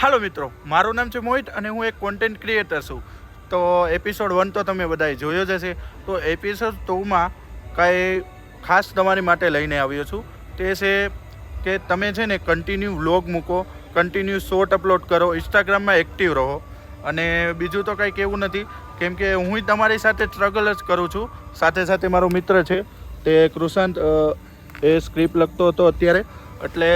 હાલો મિત્રો, મારું નામ છે મોહિત અને હું એક કોન્ટેન્ટ ક્રિએટર છું. તો એપિસોડ વન તો તમે બધાએ જોયો જ હશે. તો એપિસોડ ટુમાં કાંઈ ખાસ તમારી માટે લઈને આવ્યો છું. તે છે કે તમે છે ને કન્ટિન્યુ વ્લોગ મૂકો કન્ટિન્યુ શોર્ટ અપલોડ કરો ઇન્સ્ટાગ્રામમાં એક્ટિવ રહો. અને બીજું તો કંઈક એવું નથી, કેમ કે હું તમારી સાથે સ્ટ્રગલ જ કરું છું. સાથે સાથે મારો મિત્ર છે, તે કૃષાંત એ સ્ક્રિપ્ટ લખતો હતો અત્યારે. એટલે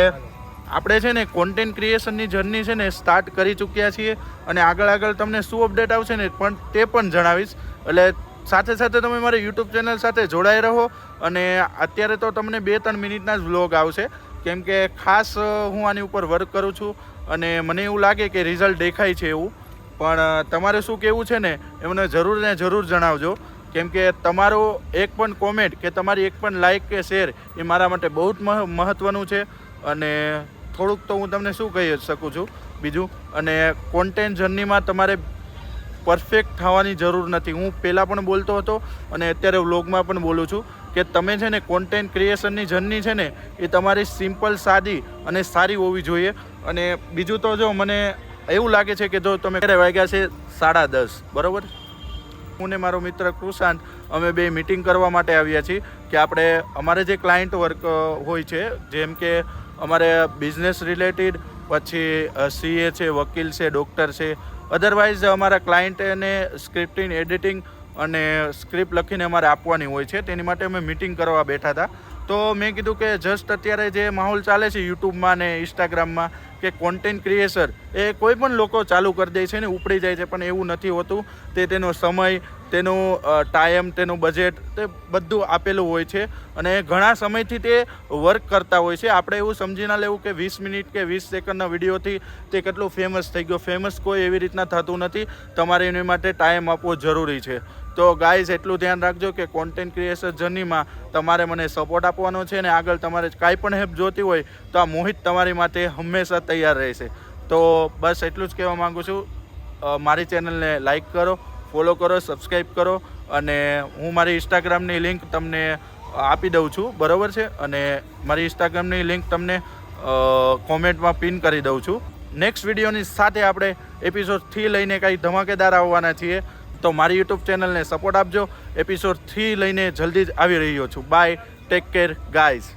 આપણે છે ને કોન્ટેન્ટ ક્રિએશનની જર્ની છે ને સ્ટાર્ટ કરી ચૂક્યા છીએ અને આગળ આગળ તમને શું અપડેટ આવશે ને પણ તે પણ જણાવીશ. એટલે સાથે સાથે તમે મારી યુટ્યુબ ચેનલ સાથે જોડાઈ રહો અને અત્યારે તો તમને બે ત્રણ મિનિટના જ વ્લોગ આવશે. કેમ કે ખાસ હું આની ઉપર વર્ક કરું છું અને મને એવું લાગે કે રિઝલ્ટ દેખાય છે એવું. પણ તમારે શું કહેવું છે ને, એ મને જરૂર ને જરૂર જણાવજો. કેમ કે તમારો એક પણ કોમેન્ટ કે તમારી એક પણ લાઇક કે શેર એ મારા માટે બહુ જ મહ- મહત્ત્વનું છે. અને થોડુંક તો હું તમને શું કહી શકું છું, બીજું, અને કોન્ટેન્ટ જર્નીમાં તમારે પરફેક્ટ થવાની જરૂર નથી. હું પહેલાં પણ બોલતો હતો અને અત્યારે વ્લોગમાં પણ બોલું છું કે તમે છે ને કોન્ટેન્ટ ક્રિએશનની જર્ની છે ને, એ તમારી સિમ્પલ સાદી અને સારી હોવી જોઈએ. અને બીજું તો જો મને એવું લાગે છે કે જો તમે ક્યારે વાગ્યા છે સાડા દસ, બરાબર? હું ને મારો મિત્ર કૃષાંત, અમે બે મિટિંગ કરવા માટે આવ્યા છીએ કે આપણે, અમારે જે ક્લાયન્ટ વર્ક હોય છે, જેમ કે અમારે બિઝનેસ રિલેટેડ પછી સીએ છે, વકીલ છે ડૉક્ટર છે. અધરવાઇઝ અમારા ક્લાયન્ટને સ્ક્રિપ્ટિંગ એડિટિંગ અને સ્ક્રિપ્ટ લખીને અમારે આપવાની હોય છે. તેની માટે અમે મિટિંગ કરવા બેઠા હતા. તો મેં કીધું કે જસ્ટ અત્યારે જે માહોલ ચાલે છે યુટ્યુબમાં ને ઇન્સ્ટાગ્રામમાં કે કોન્ટેન્ટ ક્રિએટર એ કોઈ પણ લોકો ચાલુ કરી દે છે ને ઉપડી જાય છે, પણ એવું નથી હોતું. તે તેનો સમય તેનું ટાઈમ તેનું બજેટ તે બધું આપેલું હોય છે અને ઘણા સમયથી તે વર્ક કરતા હોય છે. આપણે એવું સમજી ના લેવું કે વીસ મિનિટ કે વીસ સેકન્ડના વિડીયોથી તે કેટલું ફેમસ થઈ ગયો. ફેમસ કોઈ એવી રીતના થતું નથી. તમારે એની માટે ટાઈમ આપવો જરૂરી છે. તો ગાઈઝ એટલું ધ્યાન રાખજો કે કોન્ટેન્ટ ક્રિએશન જર્નીમાં તમારે મને સપોર્ટ આપવાનો છે ને આગળ તમારે કાંઈ પણ હેલ્પ જોતી હોય તો આ મોહિત તમારી માટે હંમેશા તૈયાર રહેશે. તો બસ એટલું જ કહેવા માગું છું. મારી ચેનલને લાઈક કરો. ફોલો કરો સબસ્ક્રાઈબ કરો અને હું મારી ઇન્સ્ટાગ્રામની લિંક તમને આપી દઉં છું, બરાબર છે? અને મારી ઇન્સ્ટાગ્રામની લિંક તમને કોમેન્ટમાં પિન કરી દઉં છું. નેક્સ્ટ વિડીયોની સાથે આપણે એપિસોડ થ્રી લઈને કાંઈ ધમાકેદાર આવવાના છીએ. તો મારી યુટ્યુબ ચેનલને સપોર્ટ આપજો. એપિસોડ થ્રી લઈને જલ્દી જ આવી રહ્યો છું. Bye take care guys